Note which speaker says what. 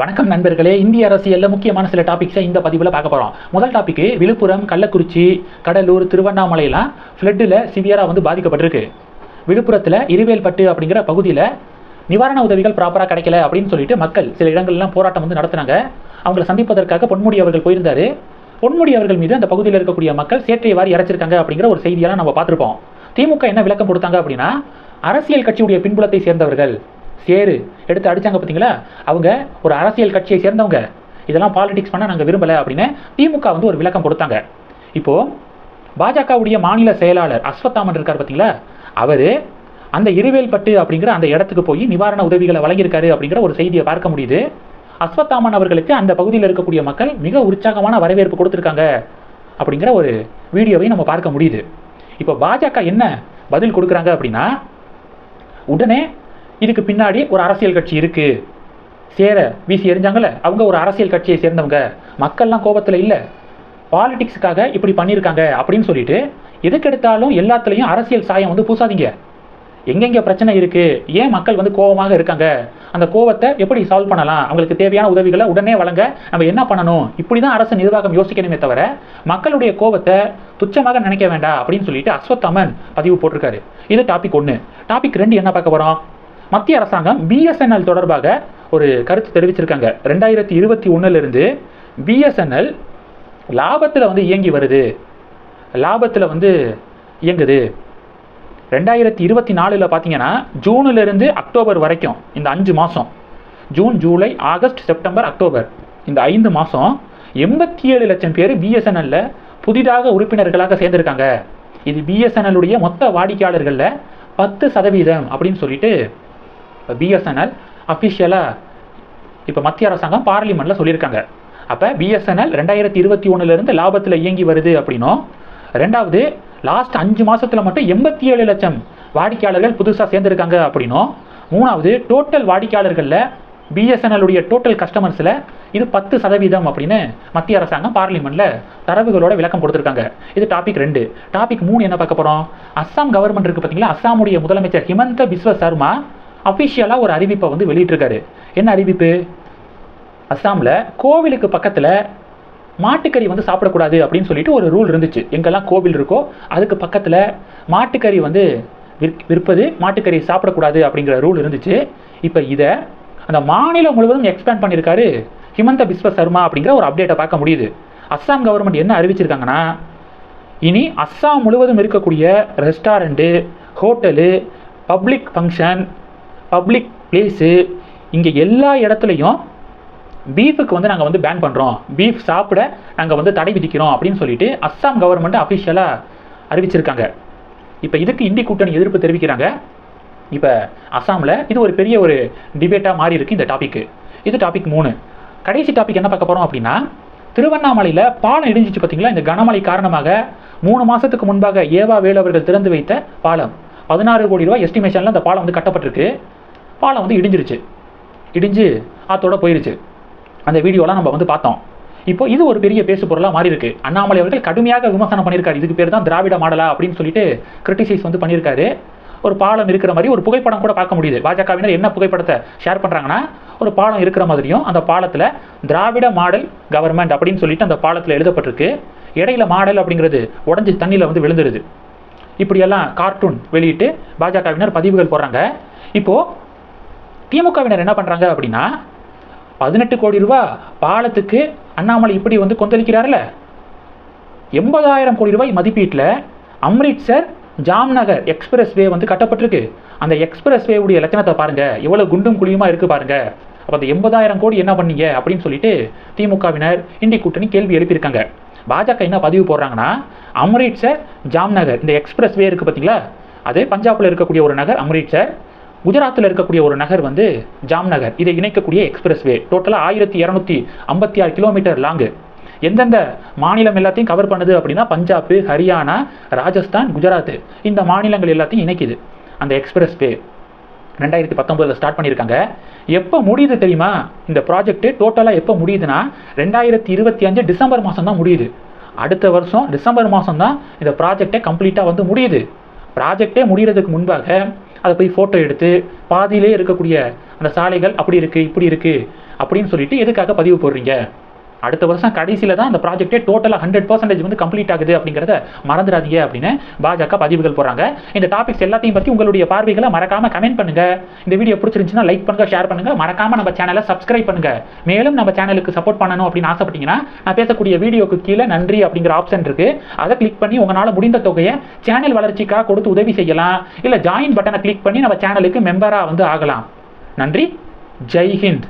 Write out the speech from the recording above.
Speaker 1: வணக்கம் நண்பர்களே இந்திய அரசியலில் முக்கியமான சில டாபிக்ஸை இந்த பதிவில் பார்க்க போகிறோம் முதல் டாபிக்கு விழுப்புரம் கள்ளக்குறிச்சி கடலூர் திருவண்ணாமலையெல்லாம் ஃப்ளட்டில் சிவியராக வந்து பாதிக்கப்பட்டிருக்கு. விழுப்புரத்தில் இருவேல்பட்டு அப்படிங்கிற பகுதியில் நிவாரண உதவிகள் ப்ராப்பராக கிடைக்கல அப்படின்னு சொல்லிட்டு மக்கள் சில இடங்கள்லாம் போராட்டம் வந்து நடத்துனாங்க. அவங்கள சந்திப்பதற்காக பொன்முடி அவர்கள் போயிருந்தார். பொன்முடி அவர்கள் மீது அந்த பகுதியில் இருக்கக்கூடிய மக்கள் சேற்றை வாரி இறைச்சிருக்காங்க அப்படிங்கிற ஒரு செய்தியெல்லாம் நம்ம பார்த்துருப்போம். திமுக என்ன விளக்கம் கொடுத்தாங்க அப்படின்னா அரசியல் கட்சியுடைய பின்புலத்தை சேர்ந்தவர்கள் சேரு. எடுத்து அடித்தாங்க பார்த்தீங்களா அவங்க ஒரு அரசியல் கட்சியை சேர்ந்தவங்க. இதெல்லாம் பாலிடிக்ஸ் பண்ண நாங்கள் விரும்பலை அப்படின்னு திமுக வந்து ஒரு விளக்கம் கொடுத்தாங்க. இப்போது பாஜகவுடைய மாநில செயலாளர் அஸ்வத்தாமன் இருக்கார் பார்த்தீங்களா அவர் அந்த இருவேல்பட்டு அப்படிங்கிற அந்த இடத்துக்கு போய் நிவாரண உதவிகளை வழங்கியிருக்காரு அப்படிங்கிற ஒரு செய்தியை பார்க்க முடியுது. அஸ்வத்தாமன் அவர்களுக்கு அந்த பகுதியில் இருக்கக்கூடிய மக்கள் மிக உற்சாகமான வரவேற்பு கொடுத்துருக்காங்க அப்படிங்கிற ஒரு வீடியோவை நம்ம பார்க்க முடியுது. இப்போ பாஜக என்ன பதில் கொடுக்குறாங்க அப்படின்னா உடனே இதுக்கு பின்னாடி ஒரு அரசியல் கட்சி இருக்குது சேர வீசி எறிஞ்சாங்கல்ல அவங்க ஒரு அரசியல் கட்சியை சேர்ந்தவங்க. மக்கள்லாம் கோபத்தில் இல்லை. பாலிடிக்ஸுக்காக இப்படி பண்ணியிருக்காங்க அப்படின்னு சொல்லிட்டு எதுக்கெடுத்தாலும் எல்லாத்துலேயும் அரசியல் சாயம் வந்து பூசாதீங்க. எங்கெங்கே பிரச்சனை இருக்குது ஏன் மக்கள் வந்து கோபமாக இருக்காங்க? அந்த கோவத்தை எப்படி சால்வ் பண்ணலாம்? அவங்களுக்கு தேவையான உதவிகளை உடனே வழங்க நம்ம என்ன பண்ணணும்? இப்படி தான் அரசு நிர்வாகம் யோசிக்கணுமே தவிர மக்களுடைய கோபத்தை துச்சமாக நினைக்க வேண்டாம் அப்படின்னு சொல்லிட்டு அஸ்வத்தாமன் பதிவு போட்டிருக்காரு. இது டாபிக் ஒன்று டாபிக் ரெண்டு என்ன பார்க்க போகிறோம் மத்திய அரசாங்கம் பிஎஸ்என்எல் தொடர்பாக ஒரு கருத்து தெரிவிச்சிருக்காங்க. ரெண்டாயிரத்தி இருபத்தி ஒன்றுலேருந்து பிஎஸ்என்எல் லாபத்தில் வந்து இயங்கி வருது. லாபத்தில் வந்து இயங்குது. ரெண்டாயிரத்தி இருபத்தி நாலில் பார்த்தீங்கன்னா ஜூனிலிருந்து அக்டோபர் வரைக்கும் இந்த அஞ்சு மாதம் June July August September October இந்த ஐந்து மாதம் எண்பத்தி ஏழு லட்சம் பேர் பிஎஸ்என்எல்ல புதிதாக உறுப்பினர்களாக சேர்ந்திருக்காங்க. இது பிஎஸ்என்எல்லுடைய மொத்த வாடிக்கையாளர்களில் பத்து சதவீதம் அப்படின்னு சொல்லிட்டு பிஎஸ்என்எல் அஃபிஷியலாக இப்போ மத்திய அரசாங்கம் பார்லிமெண்ட்டில் சொல்லியிருக்காங்க. அப்போ பிஎஸ்என்எல் ரெண்டாயிரத்தி இருபத்தி ஒன்றுலேருந்து லாபத்தில் இயங்கி வருது அப்படின்னும் ரெண்டாவது லாஸ்ட் அஞ்சு மாதத்தில் மட்டும் எண்பத்தி ஏழு லட்சம் வாடிக்கையாளர்கள் புதுசாக சேர்ந்துருக்காங்க அப்படின்னும் மூணாவது டோட்டல் வாடிக்கையாளர்களில் பிஎஸ்என்எல்லுடைய டோட்டல் கஸ்டமர்ஸில் இது பத்து சதவீதம் அப்படின்னு மத்திய அரசாங்கம் பார்லிமெண்ட்டில் தரவுகளோட விளக்கம் கொடுத்துருக்காங்க. இது டாபிக் ரெண்டு. டாபிக் மூணு என்ன பார்க்க போகிறோம் அஸ்ஸாம் கவர்மெண்ட் இருக்குது பார்த்தீங்களா அஸ்ஸாமுடைய முதலமைச்சர் ஹிமந்த பிஸ்வ சர்மா அஃபிஷியலாக ஒரு அறிவிப்பை வந்து வெளியிட்டிருக்காரு. என்ன அறிவிப்பு? அஸ்ஸாமில் கோவிலுக்கு பக்கத்தில் மாட்டுக்கறி வந்து சாப்பிடக்கூடாது அப்படின்னு சொல்லிட்டு ஒரு ரூல் இருந்துச்சு. எங்கெல்லாம் கோவில் இருக்கோ அதுக்கு பக்கத்தில் மாட்டுக்கறி வந்து விற் விற்பது மாட்டுக்கறி சாப்பிடக்கூடாது அப்படிங்கிற ரூல் இருந்துச்சு. இப்போ இதை அந்த மாநிலம் முழுவதும் எக்ஸ்பேண்ட் பண்ணியிருக்காரு ஹிமந்த பிஸ்வ சர்மா அப்படிங்கிற ஒரு அப்டேட்டை பார்க்க முடியுது. அஸ்ஸாம் கவர்மெண்ட் என்ன அறிவிச்சிருக்காங்கன்னா இனி அஸ்ஸாம் முழுவதும் இருக்கக்கூடிய restaurant hotel public function public place இங்கே எல்லா இடத்துலையும் பீஃபுக்கு வந்து நாங்கள் வந்து பேன் பண்ணுறோம் பீஃப் சாப்பிட நாங்கள் வந்து தடை விதிக்கிறோம் அப்படின்னு சொல்லிட்டு அஸ்ஸாம் கவர்மெண்ட் அஃபிஷியலாக அறிவிச்சிருக்காங்க. இப்போ இதுக்கு இந்தி கூட்டணி எதிர்ப்பு தெரிவிக்கிறாங்க. இப்போ அஸ்ஸாமில் இது ஒரு பெரிய ஒரு டிபேட்டாக மாறி இருக்குது இந்த டாப்பிக்கு இது டாபிக் மூணு. கடைசி டாபிக் என்ன பார்க்க போகிறோம் அப்படின்னா திருவண்ணாமலையில் பாலம் இடிஞ்சிச்சு பார்த்தீங்களா இந்த கனமழை காரணமாக மூணு மாதத்துக்கு முன்பாக ஏவா வேலு அவர்கள் திறந்து வைத்த பாலம். பதினாறு கோடி ரூபாய் எஸ்டிமேஷனில் அந்த பாலம் வந்து கட்டப்பட்டிருக்கு. பாலம் வந்து இடிஞ்சிருச்சு. இடிஞ்சு ஆத்தோட போயிருச்சு. அந்த வீடியோலாம் நம்ம வந்து பார்த்தோம். இப்போ இது ஒரு பெரிய பேசு பொருளாக மாறி இருக்கு அண்ணாமலை அவர்கள் கடுமையாக விமர்சனம் பண்ணியிருக்காரு. இதுக்கு பேர் தான் திராவிட மாடலா அப்படின்னு சொல்லிட்டு கிரிட்டிசைஸ் வந்து பண்ணியிருக்காரு. ஒரு பாலம் இருக்கிற மாதிரி ஒரு புகைப்படம் கூட பார்க்க முடியுது. பாஜகவினர் என்ன புகைப்படத்தை ஷேர் பண்ணுறாங்கன்னா ஒரு பாலம் இருக்கிற மாதிரியும் அந்த பாலத்தில் திராவிட மாடல் கவர்மெண்ட் அப்படின்னு சொல்லிட்டு அந்த பாலத்தில் எழுதப்பட்டிருக்கு. இடையில மாடல் அப்படிங்கிறது உடஞ்சி தண்ணியில் வந்து விழுந்துருது. இப்படியெல்லாம் கார்ட்டூன் வெளியிட்டு பாஜகவினர் பதிவுகள் போடுறாங்க. இப்போது திமுகவினர் என்ன பண்ணுறாங்க அப்படின்னா பதினெட்டு கோடி ரூபா பாலத்துக்கு அண்ணாமலை இப்படி வந்து கொந்தளிக்கிறார்ல. எண்பதாயிரம் கோடி ரூபாய் மதிப்பீட்டில் அம்ரிட்சர் ஜாம்நகர் எக்ஸ்பிரஸ் வே வந்து கட்டப்பட்டிருக்கு. அந்த எக்ஸ்பிரஸ் வேவுடைய லட்சணத்தை பாருங்க. எவ்வளவு குண்டும் குழியுமா இருக்கு பாருங்க. அப்போ அந்த எண்பதாயிரம் கோடி என்ன பண்ணீங்க அப்படின்னு சொல்லிட்டு திமுகவினர் இந்தி கூட்டணி கேள்வி எழுப்பியிருக்காங்க. பாஜக என்ன பதிவு போடுறாங்கன்னா அம்ரிட்சர் ஜாம்நகர் இந்த எக்ஸ்பிரஸ் வே இருக்கு பார்த்தீங்களா அது பஞ்சாப்ல இருக்கக்கூடிய ஒரு நகர் அம்ரிட்சர். குஜராத்தில் இருக்கக்கூடிய ஒரு நகர் வந்து ஜாம்நகர். இதை இணைக்கக்கூடிய எக்ஸ்பிரஸ் வே டோட்டலாக ஆயிரத்தி இரநூத்தி ஐம்பத்தி ஆறு கிலோமீட்டர் லாங்கு. எந்தெந்த மாநிலம் எல்லாத்தையும் கவர் பண்ணுது அப்படின்னா பஞ்சாப் ஹரியானா ராஜஸ்தான் குஜராத். இந்த மாநிலங்கள் எல்லாத்தையும் இணைக்குது. அந்த எக்ஸ்பிரஸ் வே ரெண்டாயிரத்தி பத்தொம்பதில் ஸ்டார்ட் பண்ணியிருக்காங்க. எப்போ முடியுது தெரியுமா? இந்த ப்ராஜெக்ட் டோட்டலாக எப்போ முடியுதுன்னா ரெண்டாயிரத்தி இருபத்தி அஞ்சு டிசம்பர் மாதம் தான் முடியுது. அடுத்த வருஷம் டிசம்பர் மாதம் தான் இந்த ப்ராஜெக்டே கம்ப்ளீட்டாக வந்து முடியுது. ப்ராஜெக்டே முடிகிறதுக்கு முன்பாக அதை போய் ஃபோட்டோ எடுத்து பாதியிலே இருக்கக்கூடிய அந்த சாலைகள் அப்படி இருக்குது இப்படி இருக்குது அப்படின்னு சொல்லிட்டு எதுக்காக பதிவு போடுறீங்க? அடுத்த வருஷம் கடைசியில் தான் அந்த ப்ராஜெக்டே டோட்டலாக ஹண்ட்ரட் பர்சன்டேஜ் வந்து கம்ப்ளீட் ஆகுது அப்படிங்கிறத மறந்துடாதீங்க அப்படின்னு பாஜக பதிவுகள் போகிறாங்க இந்த டாபிக்ஸ் எல்லாத்தையும் பற்றி உங்களுடைய பார்வைகளை மறக்காமல் கமெண்ட் பண்ணுங்கள் இந்த வீடியோ பிடிச்சிருந்துச்சுன்னா லைக் பண்ணுங்க ஷேர் பண்ணுங்கள் மறக்காமல் நம்ம சேனலை சப்ஸ்கிரைப் பண்ணுங்கள் மேலும் நம்ம சேனலுக்கு சப்போர்ட் பண்ணணும் அப்படின்னு ஆசைப்பட்டீங்கன்னா நான் பேசக்கூடிய வீடியோக்கு கீழே நன்றி அப்படிங்கிற ஆப்ஷன் இருக்குது அதை கிளிக் பண்ணி உங்களால் முடிந்த தொகையை சேனல் வளர்ச்சிக்காக கொடுத்து உதவி செய்யலாம். இல்லை ஜாயின் பட்டனை கிளிக் பண்ணி நம்ம சேனலுக்கு மெம்பராக வந்து ஆகலாம். நன்றி. ஜெய் ஹிந்த்.